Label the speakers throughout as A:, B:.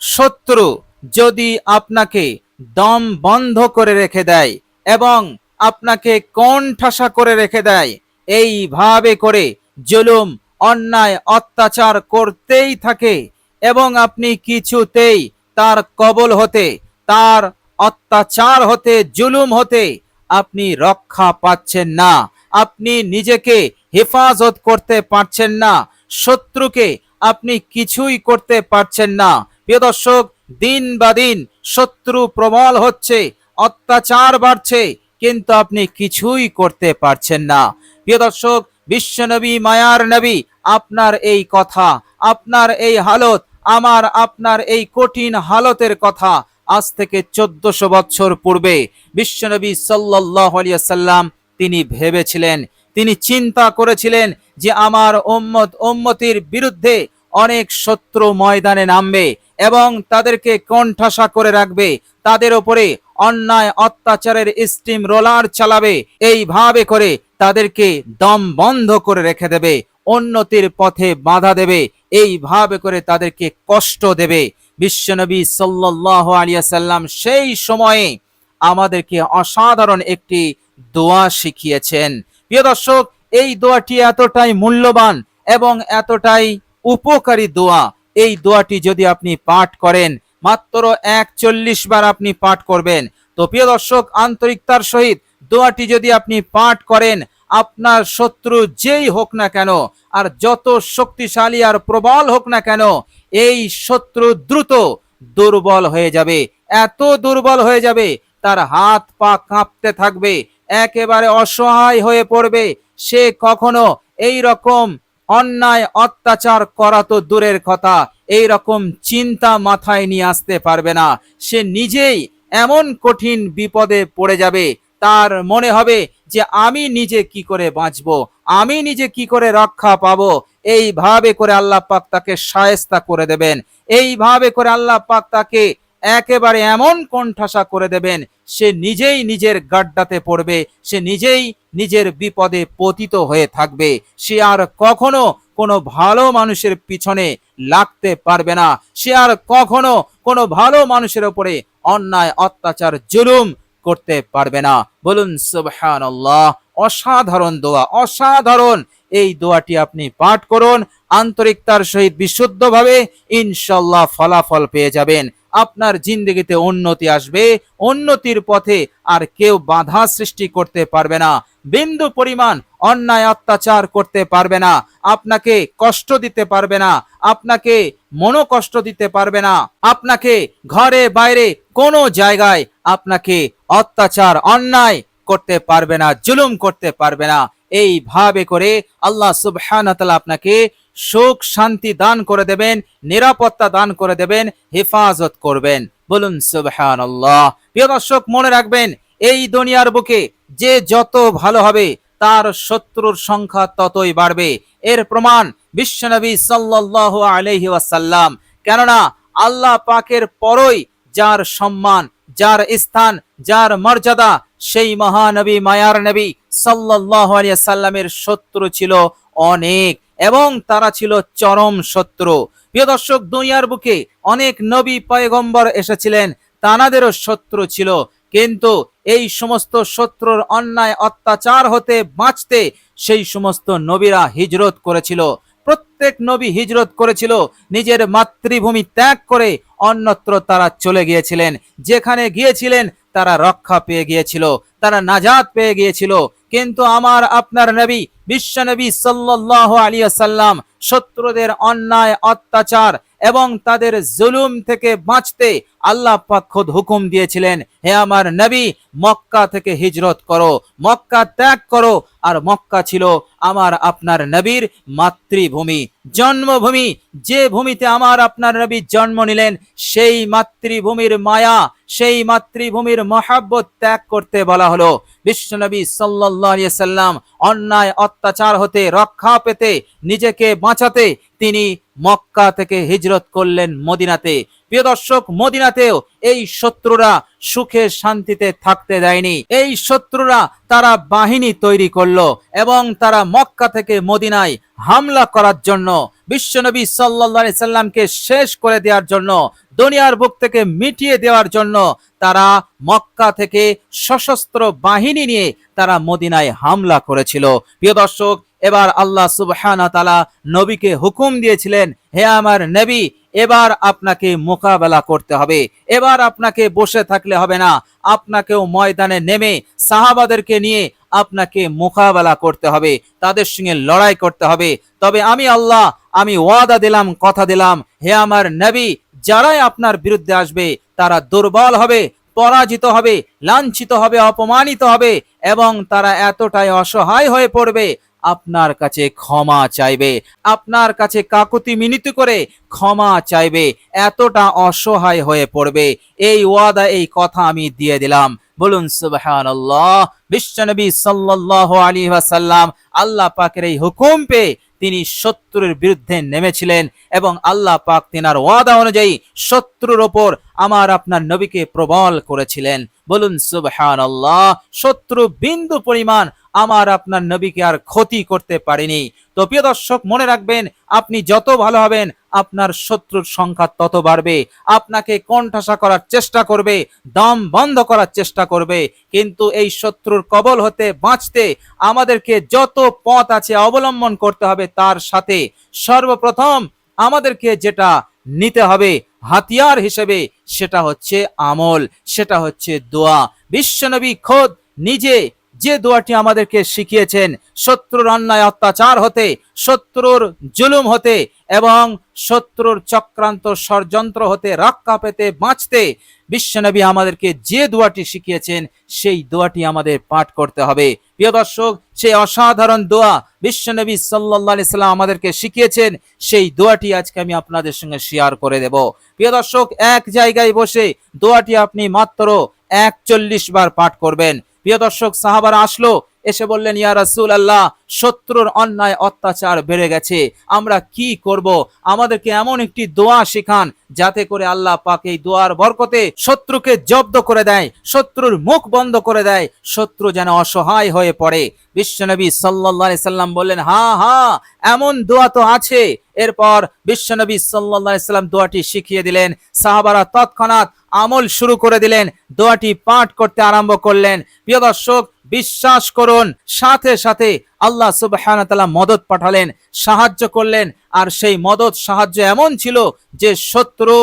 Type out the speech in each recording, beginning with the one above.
A: শত্রু যদি আপনাকে দম বন্ধ করে রেখে দেয় এবং আপনাকে কণ্ঠাসা করে রেখে দেয়, এইভাবে করে জুলুম, অন্যায়, অত্যাচার করতেই থাকে এবং আপনি কিছুতেই তার কবল হতে, তার অত্যাচার হতে, জুলুম হতে আপনি রক্ষা পাচ্ছেন না। আপনি নিজেকে হেফাজত করতে পারছেন না, শত্রুকে আপনি কিছুই করতে পারছেন না। প্রিয় দর্শক, দিন বা দিন শত্রু প্রবল হচ্ছে, অত্যাচার বাড়ছে, কিন্তু আপনি কিছুই করতে পারছেন না। প্রিয় দর্শক, বিশ্বনবী মায়ার নবী, আপনার এই কথা, আপনার এই হালত, আমার, আপনার এই কঠিন হালতের কথা আজ থেকে চোদ্দশো বছর পূর্বে বিশ্বনবী সাল্লাহ সাল্লাম তিনি ভেবেছিলেন, তিনি চিন্তা করেছিলেন যে আমার ওম্মত ওম্মতির বিরুদ্ধে অনেক শত্রু ময়দানে নামবে এবং তাদেরকে কণ্ঠাসা করে রাখবে। তাদের ওপরে অন্যায়, অত্যাচারের স্টিম রোলার চালাবে। এইভাবে করে তাদেরকে দম বন্ধ করে রেখে দেবে, উন্নতির পথে বাধা দেবে। এইভাবে করে তাদেরকে কষ্ট দেবে। বিশ্বনবী সাল্লাহ আলিয়া সাল্লাম সেই সময়ে আমাদেরকে অসাধারণ একটি দোয়া শিখিয়েছেন। প্রিয় দর্শক, এই দোয়াটি এতটাই মূল্যবান এবং এতটাই উপকারী দোয়া এই দোয়াটি যদি আপনি পাঠ করেন, মাত্র একচল্লিশ বার আপনি পাঠ করবেন। তো প্রিয় দর্শক, আন্তরিকতার সহিত দোয়াটি যদি আপনি পাঠ করেন, আপনার শত্রু যেই হোক না কেন, আর যত শক্তিশালী আর প্রবল হোক না কেন, এই শত্রু দ্রুত দুর্বল হয়ে যাবে। এত দুর্বল হয়ে যাবে, তার হাত পা কাঁপতে থাকবে, একেবারে অসহায় হয়ে পড়বে। সে কখনো এই রকম অন্যায় অত্যাচার করা তো দূরের কথা। এই রকম চিন্তা মাথায় নিয়ে আসতে পারবে না। সে নিজেই এমন কঠিন বিপদে পড়ে যাবে। তার মনে হবে যে, আমি নিজে কি করে বাঁচব? আমি নিজে কি করে রক্ষা পাবো? এইভাবে করে আল্লাহ পাক তাকে সায়স্তা করে দেবেন। এইভাবে করে আল্লাহ পাক তাকে একেবারে এমন কণ্ঠাসা করে দেবেন, সে নিজেই নিজের গাড্ডাতে পড়বে, সে নিজেই নিজের বিপদে পতিত হয়ে থাকবে। সে আর কখনো কোনো ভালো মানুষের পিছনে লাগতে পারবে না। সে আর কখনো কোনো ভালো মানুষের ওপরে অন্যায়, অত্যাচার, জুলুম করতে পারবে না। বলুন, সুবহানাল্লাহ, অসাধারণ দোয়া, অসাধারণ এই দোয়াটি আপনি পাঠ করুন। আন্তরিকতার সহিত বিশুদ্ধভাবে ইনশাল্লাহ ফলাফল পেয়ে যাবেন। আপনার জিন্দগিতে উন্নতি আসবে, উন্নতির পথে আর কেউ বাধা সৃষ্টি করতে পারবে না। বিন্দু পরিমাণ অন্যায় অত্যাচার করতে পারবে না, আপনাকে কষ্ট দিতে পারবে না, আপনাকে মনোকষ্ট দিতে পারবে না, আপনাকে ঘরে বাইরে কোনো জায়গায় আপনাকে অত্যাচার, অন্যায় করতে পারবে না, জুলুম করতে পারবে না। এইভাবে করে আল্লাহ তাআলা আপনাকে সুখ, শান্তি দান করে দেবেন, নিরাপত্তা দান করে দেবেন, হেফাজত করবেন। বলুন, সুবহানাল্লাহ। প্রিয় দর্শক, মনে রাখবেন, এই দুনিয়ার বুকে যে যত ভালো হবে, তার শত্রুর সংখ্যা ততই বাড়বে। এর প্রমাণ বিশ্বনবী সাল্লাল্লাহু আলাইহি ওয়াসাল্লাম। কেননা, আল্লাহ পাকের পরই যার সম্মান, যার স্থান, যার মর্যাদা, সেই মহানবী মায়ার নবী সাল্লাল্লাহু আলাইহি সাল্লামের শত্রু ছিল অনেক। এবং তারা ছিল চরম শত্রু। প্রিয় দর্শক, দুনিয়ার বুকে অনেক নবী পয়গম্বর এসেছিলেন, তানাদেরও শত্রু ছিল। কিন্তু এই সমস্ত শত্রুর অন্যায় অত্যাচার হতে বাঁচতে সেই সমস্ত নবীরা হিজরত করেছিল। প্রত্যেক নবী হিজরত করেছিল, নিজের মাতৃভূমি ত্যাগ করে অন্যত্র তারা চলে গিয়েছিলেন। যেখানে গিয়েছিলেন তারা রক্ষা পেয়ে গিয়েছিল, তারা নাজাত পেয়ে গিয়েছিল। কিন্তু আমার আপনার নবী, বিশ্ব নবী সাল্লাহ আলিয়া সাল্লাম শত্রুদের অন্যায়, অত্যাচার এবং তাদের জুলুম থেকে বাঁচতে আল্লাহ পাক খুদ হুকুম দিয়েছিলেন, হে আমার নবী, মক্কা থেকে হিজরত করো, মক্কা ত্যাগ করো, আর মক্কা ছিল আমার আপনার নবীর মাতৃভূমি, জন্মভূমি। যে ভূমিতে আমার আপনার নবী জন্ম নিলেন, সেই মাতৃভূমির মায়া, সেই মাতৃভূমির মহাব্বত ত্যাগ করতে বলা হলো। বিশ্বনবী সাল্লাহ সাল্লাম অন্যায়, অত্যাচার হতে, রক্ষা পেতে, নিজেকে বাঁচাতে তিনি মক্কা থেকে হিজরত করলেন মদিনাতে। প্রিয় দর্শক, মদিনাতেও এই শত্রুরা সুখে শান্তিতে থাকতে দেয়নি। এই শত্রুরা তারা বাহিনী তৈরি করল এবং তারা মক্কা থেকে মদিনায় হামলা করার জন্য বিশ্বনবী সাল্লা সাল্লামকে শেষ করে দেওয়ার জন্য, দুনিয়ার বুক থেকে মিটিয়ে দেওয়ার জন্য তারা মক্কা থেকে সশস্ত্র বাহিনী নিয়ে তারা মদিনায় হামলা করেছিল। প্রিয় দর্শক এবার আল্লাহ সুবহানা তালা নবীকে হুকুম দিয়েছিলেন, হে আমার নবী, এবার আপনাকে মোকাবেলা করতে হবে। এবার আপনাকে বসে থাকলে হবে না। আপনাকেও ময়দানে নেমে সাহাবাদেরকে নিয়ে আপনাকে মোকাবেলা করতে হবে। তাদের সঙ্গে লড়াই করতে হবে। তবে আমি আল্লাহ, আমি ওয়াদা দিলাম, কথা দিলাম, হে আমার নবী, যারাই আপনার বিরুদ্ধে আসবে, তারা দুর্বল হবে, পরাজিত হবে, লাঞ্ছিত হবে, অপমানিত হবে এবং তারা এতটাই অসহায় হয়ে পড়বে আপনার কাছে ক্ষমা চাইবে। আপনার কাছে কাকুতি মিনতি করে ক্ষমা চাইবে। এতটা অসহায় হয়ে পড়বে। এই ওয়াদা, এই কথা আমি দিয়ে দিলাম। বলুন, সুবহানাল্লাহ। বিশ্বনবী সাল্লাল্লাহু আলী ওয়াসাল্লাম আল্লাহ পাকের এই হুকুম পেয়ে তিনি শত্রুর বিরুদ্ধে নেমেছিলেন এবং আল্লাহ পাক তিনার ওয়াদা অনুযায়ী শত্রুর ওপর আমার আপনার নবীকে প্রবল করেছিলেন। বলুন, সুবহানাল্লাহ। শত্রু বিন্দু পরিমাণ আমার আপনার নবীকে আর ক্ষতি করতে পারেনি। তো প্রিয় দর্শক, মনে রাখবেন, আপনি যত ভালো হবেন, আপনার শত্রুর সংখ্যা তত বাড়বে। আপনাকে কণ্ঠাসা করার চেষ্টা করবে, দম বন্ধ করার চেষ্টা করবে। কিন্তু এই শত্রুর কবল হতে বাঁচতে আমাদেরকে যত পথ আছে অবলম্বন করতে হবে, তার সাথে সর্বপ্রথম আমাদেরকে যেটা নিতে হবে, হাতিয়ার হিসেবে, সেটা হচ্ছে আমল, সেটা হচ্ছে দোয়া। বিশ্বনবী খোদ নিজে যে দোয়াটি আমাদেরকে শিখিয়েছেন, শত্রুর অন্যায় অত্যাচার হতে, শত্রুর জুলুম হতে এবং শত্রুর চক্রান্ত ষড়যন্ত্র হতে রক্ষা পেতে, বাঁচতে বিশ্বনবী আমাদেরকে যে দোয়াটি শিখিয়েছেন, সেই দোয়াটি আমাদের পাঠ করতে হবে। প্রিয় দর্শক, সেই অসাধারণ দোয়া বিশ্বনবী সাল্লাহ সাল্লাম আমাদেরকে শিখিয়েছেন, সেই দোয়াটি আজকে আমি আপনাদের সঙ্গে শেয়ার করে দেব। প্রিয় দর্শক, এক জায়গায় বসে দোয়াটি আপনি মাত্র একচল্লিশ বার পাঠ করবেন। প্রিয় দর্শক সাহাবারা আসলো। এসে বললেন, ইয়া রাসূল আল্লাহ শত্রুর অন্যায় অত্যাচার বেড়ে গেছে। আমরা কি করব? আমাদেরকে এমন একটি দোয়া শেখান, যাতে করে আল্লাহ পাক এই দোয়ার বরকতে শত্রুকে জব্দ করে দেয়, শত্রুর মুখ বন্ধ করে দেয়, শত্রু যেন অসহায় হয়ে পড়ে। বিশ্বনবী আলাইহি সাল্লাম বললেন, হা হা, এমন দোয়া তো আছে। এরপর বিশ্বনবী আলাইহি সাল্লাম দোয়াটি শিখিয়ে দিলেন। সাহাবারা তৎক্ষণাৎ আমল শুরু করে দিলেন, দোয়াটি পাঠ করতে আরম্ভ করলেন। প্রিয় দর্শক বিশ্বাস করুন, সাথে সাথে আল্লাহ সুবহানাহু তাআলা মদত পাঠালেন, সাহায্য করলেন, আর সেই মদত সাহায্য এমন ছিল যে শত্রু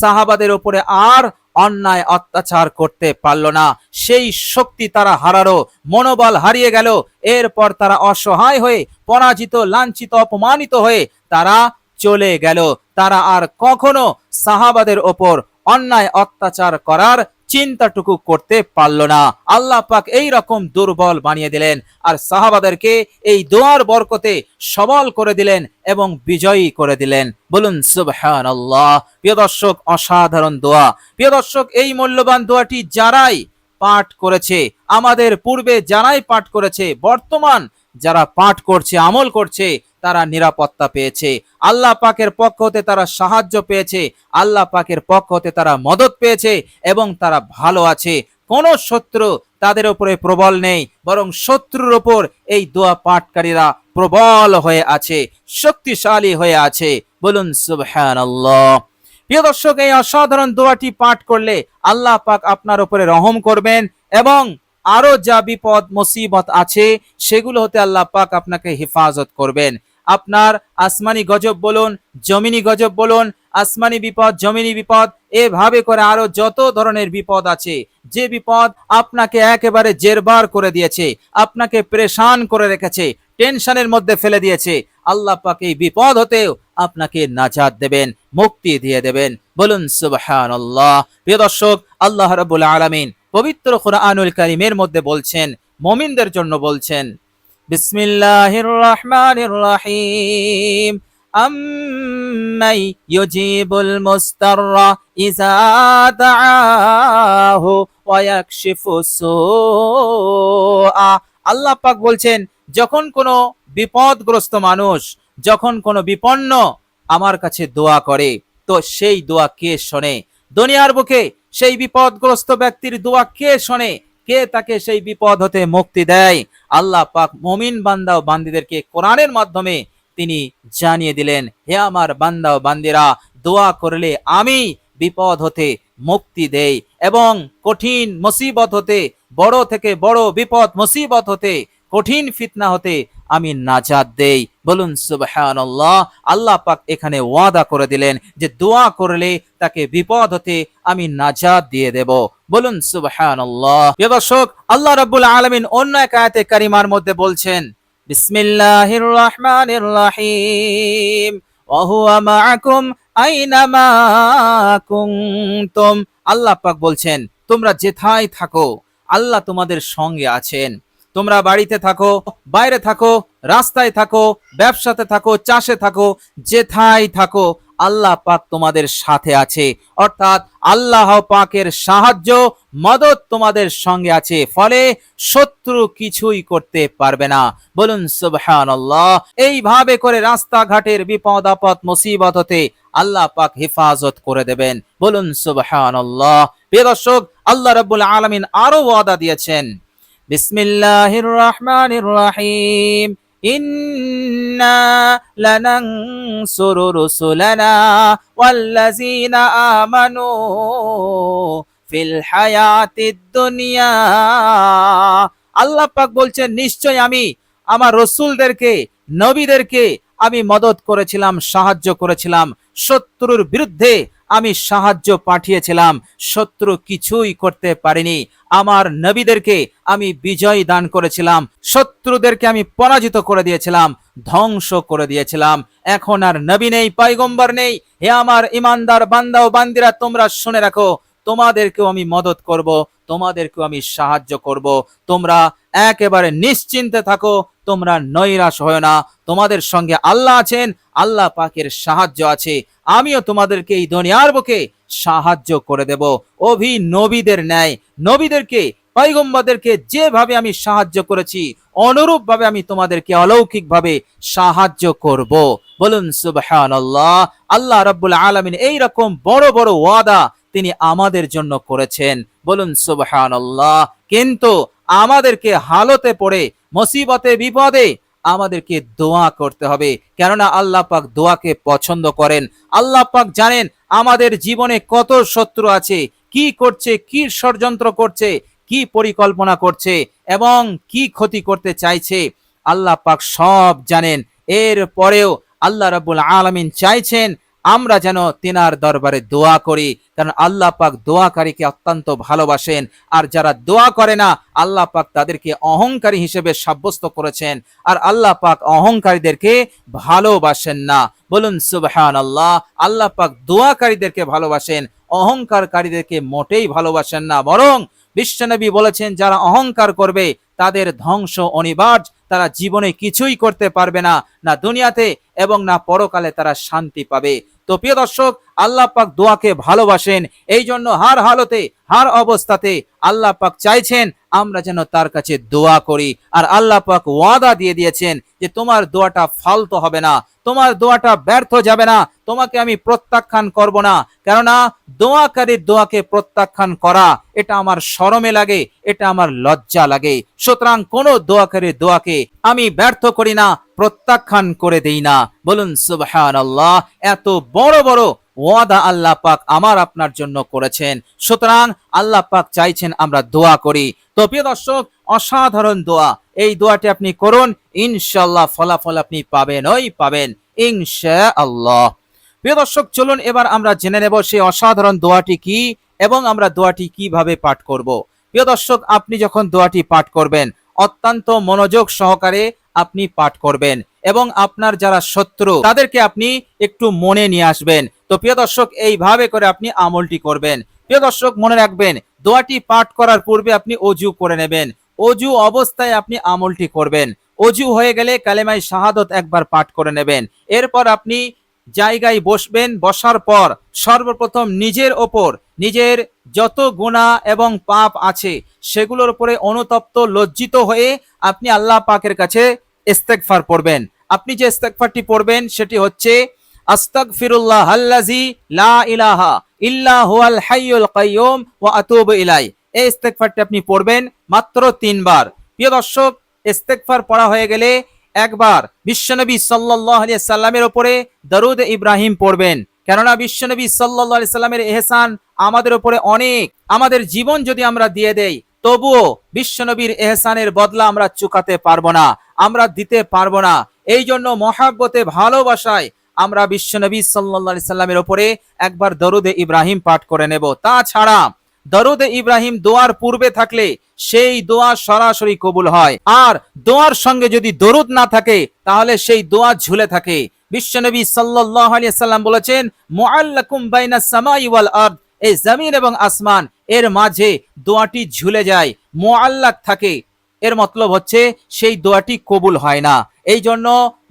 A: সাহাবাদের উপরে আর অন্যায় অত্যাচার করতে পারল না। সেই শক্তি তারা হারারো মনোবল হারিয়ে গেল, এরপর তারা অসহায় হয়ে, পরাজিত, লাঞ্ছিত, অপমানিত হয়ে তারা চলে গেল। তারা আর কখনো সাহাবাদের ওপর অন্যায় অত্যাচার করার চিন্তাটুকু করতে পারল না। আল্লাহ পাক এই রকম দুর্বল বানিয়ে দিলেন আর সাহাবাদেরকে এই দোয়ার বরকতে সবল করে দিলেন এবং বিজয়ী করে দিলেন। বলুন সুবহান আল্লাহ প্রিয় দর্শক, অসাধারণ দোয়া। প্রিয় দর্শক, এই মূল্যবান দোয়াটি যারাই পাঠ করেছে, আমাদের পূর্বে যারাই পাঠ করেছে, বর্তমান যারা পাঠ করছে, আমল করছে তারা নিরাপত্তা পেয়েছে। আল্লাহ পাকের পক্ষ হতে তারা সাহায্য পেয়েছে। আল্লাহ পাকের পক্ষ হতে তারা মদত পেয়েছে এবং তারা ভালো আছে। কোন শত্রু তাদের উপরে প্রবল নেই, বরং শত্রুর ওপর এই দোয়া পাঠকারীরা প্রবল হয়ে আছে, শক্তিশালী হয়ে আছে। বলুন, সুবহানাল্লাহ। প্রিয় দর্শক, এই অসাধারণ দোয়াটি পাঠ করলে আল্লাহ পাক আপনার উপরে রহম করবেন এবং আরও যা বিপদ, মুসিবত আছে, সেগুলো হতে আল্লাহ পাক আপনাকে হেফাজত করবেন। আপনার আসমানি গজব বলুন, জমিনি গজব বলুন, আসমানি বিপদ, জমিনি বিপদ, এভাবে করে আরও যত ধরনের বিপদ আছে, যে বিপদ আপনাকে একেবারে জেরবার করে দিয়েছে, আপনাকে প্রেশান করে রেখেছে, টেনশনের মধ্যে ফেলে দিয়েছে, আল্লাহ পাক এই বিপদ হতেও আপনাকে নাজাত দেবেন, মুক্তি দিয়ে দেবেন। বলুন, সুবহানাল্লাহ। প্রিয় দর্শক, আল্লাহ রাব্বুল আলামিন পবিত্র কোরআনুল কারীমের মধ্যে বলছেন, মুমিনদের জন্য বলছেন বিসমিল্লাহির রহমানির রহিম আম্মাই ইউজিবুল মুস্তাররা ইযা দাআহু ওয়া ইয়াকশিফু সুআ। আল্লাহ পাক বলছেন, যখন কোনো বিপদগ্রস্ত মানুষ, যখন কোনো বিপন্ন আমার কাছে দোয়া করে, তো সেই দোয়া কে শোনে? দুনিয়ার বুকে সেই বিপদগ্রস্ত ব্যক্তির দোয়া কে শোনে? কে তাকে সেই বিপদ হতে মুক্তি দেয়? আল্লাহ পাক মমিন বান্দা ও বান্দিদেরকে কোরআনের মাধ্যমে তিনি জানিয়ে দিলেন, হে আমার বান্দা ও বান্দিরা, দোয়া করলে আমি বিপদ হতে মুক্তি দেই এবং কঠিন মুসিবত হতে, বড় থেকে বড় বিপদ, মুসিবত হতে, কঠিন ফিতনা হতে আমি নাজাদ দেই। বলুন, সুবহানাল্লাহ, আল্লাহ পাক এখানে ওয়াদা করে দিলেন যে দোয়া করলে তাকে বিপদ হতে আমি নাজাদ দিয়ে দেব। বলুন, সুবহানাল্লাহ। প্রিয় দর্শক, আল্লাহ রাব্বুল আলামিন অন্য এক আয়াতে কারিমার মধ্যে বলছেন বিসমিল্লাহির রহমানির রহিম মাআকুম আইনামা কুনতুম। আল্লাহ পাক বলছেন, তোমরা যেথায় থাকো, আল্লাহ তোমাদের সঙ্গে আছেন। তোমরা বাড়িতে থাকো, বাইরে থাকো, রাস্তায় থাকো, ব্যবসাতে থাকো, চাষে থাকো, যেথায় থাকো, আল্লাহ পাক তোমাদের সাথে আছে। অর্থাৎ আল্লাহ পাকের সাহায্য, মদত তোমাদের সঙ্গে আছে। ফলে শত্রু কিছুই করতে পারবে না। বলুন, সুবহানাল্লাহ। এইভাবে করে রাস্তাঘাটের বিপদ, আপদ, মুসিবত হতে আল্লাহ পাক হেফাজত করে দেবেন। বলুন, সুবহানাল্লাহ। প্রিয় দর্শক, আল্লাহ রাব্বুল আলামিন আরও ওয়াদা দিয়েছেন। বিসমিল্লাহির রহমানির রহিম إنا لننصر رسلنا والذين آمنوا في الحياة الدنيا আল্লাহ পাক বলছেন নিশ্চয় আমি আমার রসুলদেরকে নবীদেরকে আমি মদত করেছিলাম সাহায্য করেছিলাম শত্রুর বিরুদ্ধে আমি সাহায্য পাঠিয়েছিলাম, শত্রু কিছুই করতে পারিনি। আমার নবীদেরকে আমি বিজয় দান করেছিলাম, শত্রুদেরকে আমি পরাজিত করে দিয়েছিলাম, ধ্বংস করে দিয়েছিলাম। এখন আর নবী নেই, পাইগম্বর নেই। হে আমার ইমানদার বান্দা ও বান্দিরা, তোমরা শুনে রাখো তোমাদেরকেও আমি মদত করব, তোমাদেরকেও আমি সাহায্য করব। তোমরা একেবারে নিশ্চিন্তে থাকো, তোমরা নৈরাশ হয় না। তোমাদের সঙ্গে আল্লাহ আছেন, আল্লাহ পাকের সাহায্য আছে। আমিও তোমাদেরকে এই দুনিয়ার বুকে সাহায্য করে দেব। অভি নবীদের ন্যায়, নবীদেরকে পৈগম্বরদেরকে যেভাবে আমি সাহায্য করেছি অনুরূপ ভাবে আমি তোমাদেরকে অলৌকিক ভাবে সাহায্য করব। বলুন সুবহানাল্লাহ, আল্লাহ রাব্বুল আলামিন এই রকম বড় বড় ওয়াদা তিনি আমাদের জন্য করেছেন। বলুন, সুবহানাল্লাহ। কিন্তু আমাদেরকে হালতে পড়ে, মুসিবতে, বিপদে আমাদেরকে দোয়া করতে হবে। কেননা আল্লাহ পাক দোয়াকে পছন্দ করেন। আল্লাহ পাক জানেন আমাদের জীবনে কত শত্রু আছে, কি করছে, কি ষড়যন্ত্র করছে, কি পরিকল্পনা করছে এবং কি ক্ষতি করতে চাইছে। আল্লাহ পাক সব জানেন। এর পরেও আল্লাহ রাব্বুল আলামিন চাইছেন আমরা যেন তিনার দরবারে দোয়া করি, কারণ আল্লাহ পাক দোয়াকারীকে অত্যন্ত ভালোবাসেন, আর যারা দোয়া করে না, আল্লাহ পাক তাদেরকে অহংকারী হিসেবে সাব্যস্ত করেছেন, আর আল্লাহ পাক অহংকারীদেরকে ভালোবাসেন না। বলুন সুবহান আল্লাহ আল্লাহ পাক দোয়াকারীদেরকে ভালোবাসেন, অহংকারকারীদেরকে মোটেই ভালোবাসেন না, বরং বিশ্বনবী বলেছেন, যারা অহংকার করবে, তাদের ধ্বংস অনিবার্য। তারা জীবনে কিছুই করতে পারবে না না দুনিয়াতে এবং না পরকালে তারা শান্তি পাবে। তো প্রিয় দর্শক আল্লাহ পাক দোয়াকে ভালোবাসেন। এই জন্য হার হালতে, হার অবস্থাতে আল্লাহ পাক চাইছেন আমরা যেন তার কাছে দোয়া করি। আর আল্লাহ পাক ওয়াদা দিয়ে দিয়েছেন যে তোমার দোয়াটা ফালতু হবে না, তোমার দোয়াটা ব্যর্থ যাবে না, তোমাকে আমি প্রত্যাখ্যান করব না। কেননা দোয়াকারীর দোয়াকে প্রত্যাখ্যান করা, এটা আমার শরমে লাগে, এটা আমার লজ্জা লাগে। সুতরাং কোন দোয়াকারীর দোয়াকে আমি ব্যর্থ করি না, প্রত্যাখ্যান করে দেই না। বলুন সুবহান আল্লাহ এত বড় বড় ওয়াদা আল্লাহ পাক আমার আপনার জন্য করেছেন। সুতরাং আল্লাহ পাক চাইছেন আমরা দোয়া করি। তো প্রিয় দর্শক, অসাধারণ দোয়া। এই দোয়াটি আপনি করুন ইনশাল্লাহ ফলাফল আপনি পাবেন, ওই পাবেন ইনশা আল্লাহ প্রিয় দর্শক, চলুন এবার আমরা জেনে নেব সেই অসাধারণ দোয়াটি কি এবং আমরা দোয়াটি কীভাবে পাঠ করব। প্রিয় দর্শক, আপনি যখন দোয়াটি পাঠ করবেন, অত্যন্ত মনোযোগ সহকারে আপনি পাঠ করবেন এবং আপনার যারা শত্রু, তাদেরকে আপনি একটু মনে নিয়ে আসবেন। তো প্রিয় দর্শক, এইভাবে করে আপনি আমলটি করবেন। প্রিয় দর্শক, মনে রাখবেন, দোয়াটি পাঠ করার পূর্বে আপনি অজু করে নেবেন। অজু অবস্থায় আপনি আমলটি করবেন। অজু হয়ে গেলে কালেমাই শাহাদত একবার পাঠ করে নেবেন। এরপর আপনি জায়গায় বসবেন। বসার পর সর্বপ্রথম নিজের ওপর নিজের যত গুণা এবং পাপ আছে সেগুলোর উপরে অনুতপ্ত, লজ্জিত হয়ে আপনি আল্লাহ পাকের কাছে ইস্তেগফার পড়বেন। আপনি যে ইস্তেগফারটি পড়বেন, সেটি হচ্ছে আল্লাজি ইলাই এই ইস্তেগফারটি আপনি পড়বেন মাত্র তিনবার। প্রিয় দর্শক, ইস্তেগফার পড়া হয়ে গেলে একবার বিশ্বনবী সাল্লাল্লাহু আলাইহি সাল্লামের উপরে দরুদ ইব্রাহিম পড়বেন। কেননা বিশ্বনবী সাল্লাল্লাহু আলাইহি সাল্লামের এহসান আমাদের উপরে অনেক। আমাদের জীবন যদি আমরা দিয়ে দেই, তবুও বিশ্বনবীর এহসানের বদলা আমরা চুকাতে পারব না, আমরা দিতে পারব না। এই জন্য মহাব্বতে ভালোবাসায় আমরা বিশ্বনবী আলাইহি সাল্লামের উপরে একবার দরুদে ইব্রাহিম পাঠ করে নেব। তাছাড়া দরুদে ইব্রাহিম দোয়ার পূর্বে থাকলে সেই দোয়া সরাসরি কবুল হয়। আর দোয়ার সঙ্গে যদি দরুদ না থাকে, তাহলে সেই দোয়া ঝুলে থাকে। বিশ্বনবী সাল্লাল্লাহু আলাইহি সাল্লাম বলেছেন, মুআল্লাকুম বাইনাস সামাই এই জমিন এবং আসমান, এর মাঝে দোয়াটি ঝুলে যায়, মুআল্লাক থাকে। এর মতলব হচ্ছে, সেই দোয়াটি কবুল হয় না। এই জন্য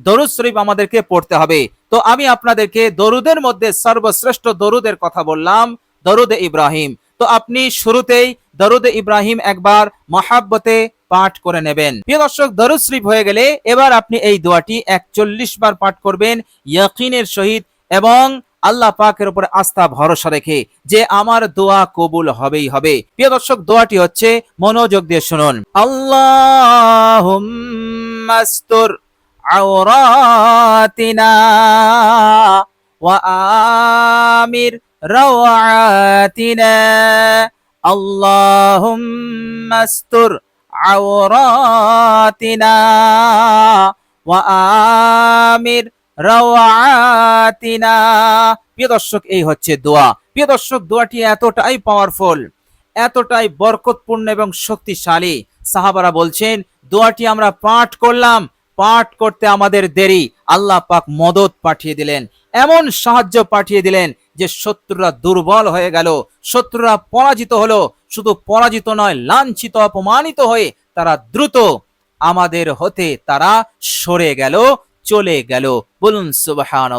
A: দরুদ শরীফ আমাদেরকে পড়তে হবে। তো আমি আপনাদেরকে দরুদের মধ্যে সর্বশ্রেষ্ঠ দরুদের কথা বললাম, দরুদে ইব্রাহিম। তো আপনি শুরুতেই দরুদে ইব্রাহিম একবার মহাব্বতে পাঠ করে নেবেন। প্রিয় দর্শক, দরুদ শরীফ হয়ে গেলে এবার আপনি এই দোয়াটি একচল্লিশ বার পাঠ করবেন ইয়াকিনের সহিত এবং আল্লাহ পাকের উপর আস্থা, ভরসা রেখে যে আমার দোয়া কবুল হবেই হবে। প্রিয় দর্শক, দোয়াটি হচ্ছে মনোযোগ দিয়ে শুনুন। আল্লাহ আওরাতিনা ওয়া আমির روعاتنا اللهم استر عوراتنا وآمر রওয়াতিনা প্রিয় দর্শক এই হচ্ছে দোয়া প্রিয় দর্শক দোয়াটি এতটাই পাওয়ারফুল এতটাই বরকতপূর্ণ এবং শক্তিশালী সাহাবারা বলছেন দোয়াটি আমরা পাঠ করলাম পাঠ করতে আমাদের দেরি। আল্লাহ পাক মদত পাঠিয়ে দিলেন। এমন সাহায্য পাঠিয়ে দিলেন যে শত্রুরা দুর্বল হয়ে গেল, শত্রুরা পরাজিত হলো। শুধু পরাজিত নয়, লাঞ্ছিত, অপমানিত হয়ে তারা দ্রুত আমাদের হতে তারা সরে গেল, চলে গেল। বলুন সুবাহান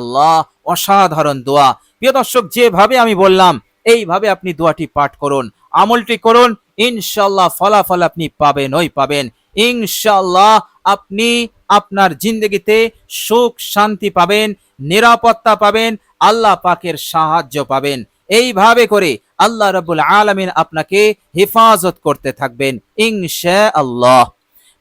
A: অসাধারণ দোয়া। প্রিয় দর্শক, যেভাবে আমি বললাম, এইভাবে আপনি দোয়াটি পাঠ করুন। আমলটি করুন ইনশাল্লাহ ফলাফল আপনি পাবেন, ওই পাবেন। ইনশাল্লাহ আপনি আপনার জিন্দগিতে সুখ, শান্তি পাবেন, নিরাপত্তা পাবেন, আল্লাহ পাকের সাহায্য পাবেন। এইভাবে করে আল্লাহ রাব্বুল আলামিন আপনাকে হেফাজত করতে থাকবেন ইনশা আল্লাহ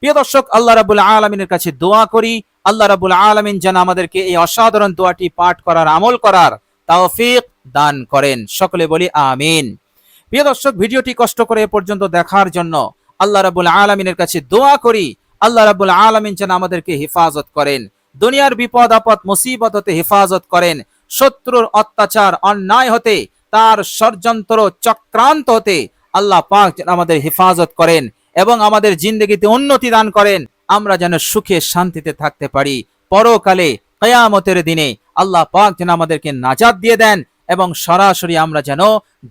A: প্রিয় দর্শক, আল্লাহ রাব্বুল আলামিনের কাছে দোয়া করি। আল্লাহ রাব্বুল আলামিন যেন আমাদেরকে এই অসাধারণ দোয়াটি পাঠ করার, আমল করার তৌফিক দান করেন। সকলে বলি আমিন। প্রিয় দর্শক, ভিডিওটি কষ্ট করে এ পর্যন্ত দেখার জন্য আল্লাহ রাব্বুল আলামিনের কাছে দোয়া করি। আল্লাহ রাব্বুল আলামিন যেন আমাদেরকে হেফাজত করেন। দুনিয়ার বিপদ, আপদ, মুসিবত হতে হেফাজত করেন। শত্রুর অত্যাচার, অন্যায় হতে, তার ষড়যন্ত্র, চক্রান্ত হতে আল্লাহ পাক যেন আমাদের হেফাজত করেন এবং আমাদের জিন্দগিতে উন্নতি দান করেন। আমরা যেন সুখে শান্তিতে থাকতে পারি। পরকালে, কয়ামতের দিনে আল্লাহ পাক যেন আমাদেরকে নাজাদ দিয়ে দেন। এবং সরাসরি আমরা যেন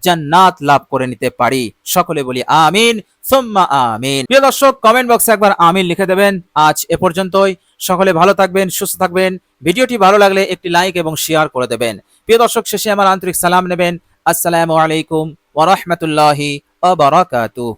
A: জান্নাত লাভ করে নিতে পারি। সকলে বলি আমিন, সোম্মা আমিন। প্রিয় দর্শক কমেন্ট বক্সে একবার আমিন লিখে দেবেন। আজ এ পর্যন্তই। সকলে ভালো থাকবেন, সুস্থ থাকবেন। ভিডিওটি ভালো লাগলে একটি লাইক এবং শেয়ার করে দেবেন। প্রিয় দর্শক, শেষে আমার আন্তরিক সালাম নেবেন। আসসালামু আলাইকুম ওয়া রাহমাতুল্লাহি ওয়া বারাকাতুহু।